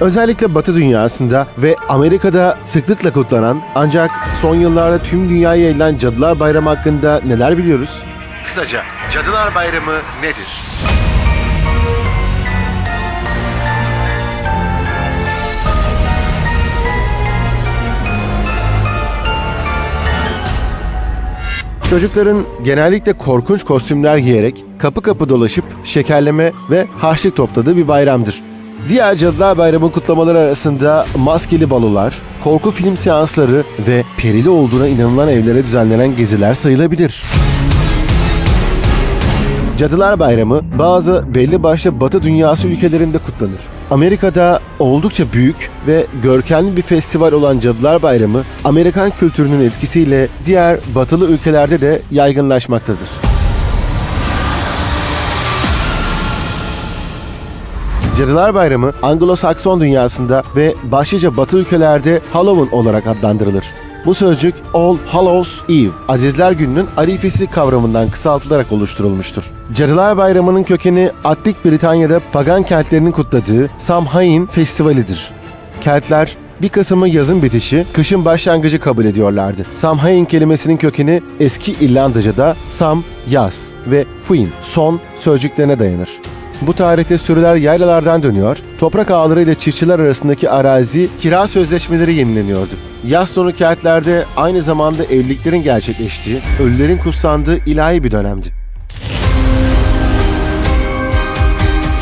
Özellikle Batı dünyasında ve Amerika'da sıklıkla kutlanan ancak son yıllarda tüm dünyaya yayılan Cadılar Bayramı hakkında neler biliyoruz? Kısaca Cadılar Bayramı nedir? Çocukların genellikle korkunç kostümler giyerek kapı kapı dolaşıp şekerleme ve harçlık topladığı bir bayramdır. Diğer Cadılar Bayramı kutlamaları arasında maskeli balolar, korku film seansları ve perili olduğuna inanılan evlere düzenlenen geziler sayılabilir. Cadılar Bayramı bazı belli başlı Batı dünyası ülkelerinde kutlanır. Amerika'da oldukça büyük ve görkemli bir festival olan Cadılar Bayramı, Amerikan kültürünün etkisiyle diğer batılı ülkelerde de yaygınlaşmaktadır. Cadılar Bayramı Anglo-Sakson dünyasında ve başlıca batı ülkelerde Halloween olarak adlandırılır. Bu sözcük All Hallows Eve, Azizler Günü'nün arifesi kavramından kısaltılarak oluşturulmuştur. Cadılar Bayramı'nın kökeni Attik Britanya'da pagan kentlerinin kutladığı Samhain Festivalidir. Keltler 1 Kasım'ı yazın bitişi, kışın başlangıcı kabul ediyorlardı. Samhain kelimesinin kökeni eski İrlandaca'da Sam, yaz ve Fuin, son sözcüklerine dayanır. Bu tarihte sürüler yaylalardan dönüyor, toprak ağları ile çiftçiler arasındaki arazi kira sözleşmeleri yenileniyordu. Yaz sonu kentlerde aynı zamanda evliliklerin gerçekleştiği, ölülerin kutsandığı ilahi bir dönemdi.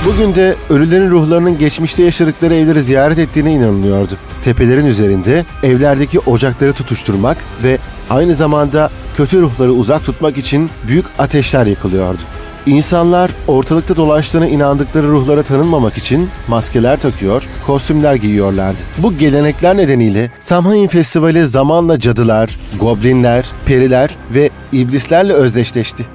Bugün de ölülerin ruhlarının geçmişte yaşadıkları evleri ziyaret ettiğine inanılıyordu. Tepelerin üzerinde evlerdeki ocakları tutuşturmak ve aynı zamanda kötü ruhları uzak tutmak için büyük ateşler yakılıyordu. İnsanlar ortalıkta dolaştığına inandıkları ruhlara tanınmamak için maskeler takıyor, kostümler giyiyorlardı. Bu gelenekler nedeniyle Samhain Festivali zamanla cadılar, goblinler, periler ve iblislerle özdeşleşti.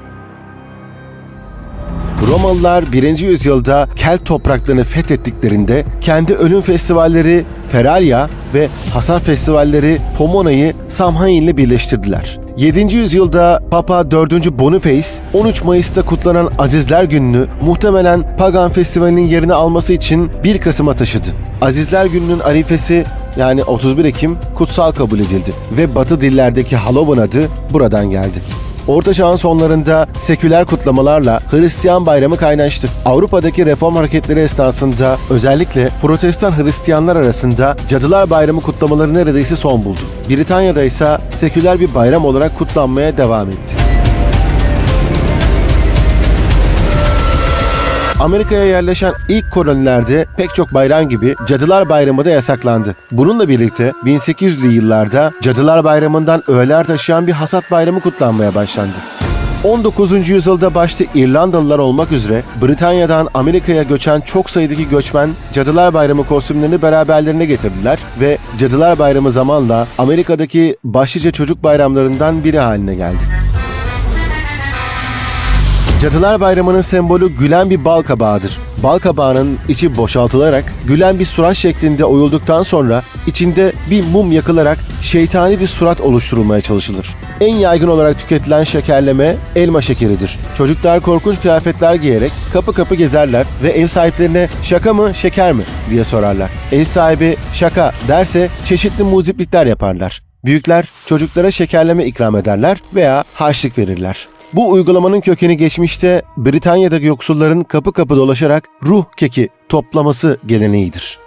Romalılar 1. yüzyılda Kelt topraklarını fethettiklerinde kendi ölüm festivalleri Feralia ve hasar festivalleri Pomona'yı Samhain ile birleştirdiler. 7. yüzyılda Papa 4. Boniface 13 Mayıs'ta kutlanan Azizler Günü'nü muhtemelen Pagan Festivali'nin yerini alması için 1 Kasım'a taşıdı. Azizler Günü'nün arifesi yani 31 Ekim kutsal kabul edildi ve Batı dillerdeki Halloween adı buradan geldi. Orta Çağ'ın sonlarında seküler kutlamalarla Hristiyan bayramı kaynaştı. Avrupa'daki reform hareketleri esnasında özellikle Protestan Hristiyanlar arasında Cadılar Bayramı kutlamaları neredeyse son buldu. Britanya'da ise seküler bir bayram olarak kutlanmaya devam etti. Amerika'ya yerleşen ilk kolonilerde pek çok bayram gibi Cadılar Bayramı da yasaklandı. Bununla birlikte 1800'lü yıllarda Cadılar Bayramı'ndan öğeler taşıyan bir hasat bayramı kutlanmaya başlandı. 19. yüzyılda başta İrlandalılar olmak üzere Britanya'dan Amerika'ya göçen çok sayıdaki göçmen Cadılar Bayramı kostümlerini beraberlerine getirdiler ve Cadılar Bayramı zamanla Amerika'daki başlıca çocuk bayramlarından biri haline geldi. Cadılar Bayramı'nın sembolü gülen bir bal kabağıdır. Bal kabağının içi boşaltılarak gülen bir surat şeklinde oyulduktan sonra içinde bir mum yakılarak şeytani bir surat oluşturulmaya çalışılır. En yaygın olarak tüketilen şekerleme elma şekeridir. Çocuklar korkunç kıyafetler giyerek kapı kapı gezerler ve ev sahiplerine şaka mı şeker mi diye sorarlar. Ev sahibi şaka derse çeşitli muziplikler yaparlar. Büyükler çocuklara şekerleme ikram ederler veya harçlık verirler. Bu uygulamanın kökeni geçmişte Britanya'daki yoksulların kapı kapı dolaşarak ruh keki toplaması geleneğidir.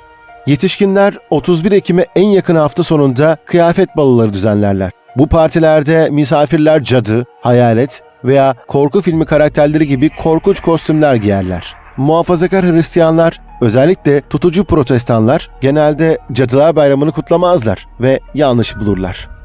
Yetişkinler 31 Ekim'e en yakın hafta sonunda kıyafet baloları düzenlerler. Bu partilerde misafirler cadı, hayalet veya korku filmi karakterleri gibi korkunç kostümler giyerler. Muhafazakar Hristiyanlar, özellikle tutucu protestanlar genelde Cadılar Bayramı'nı kutlamazlar ve yanlış bulurlar.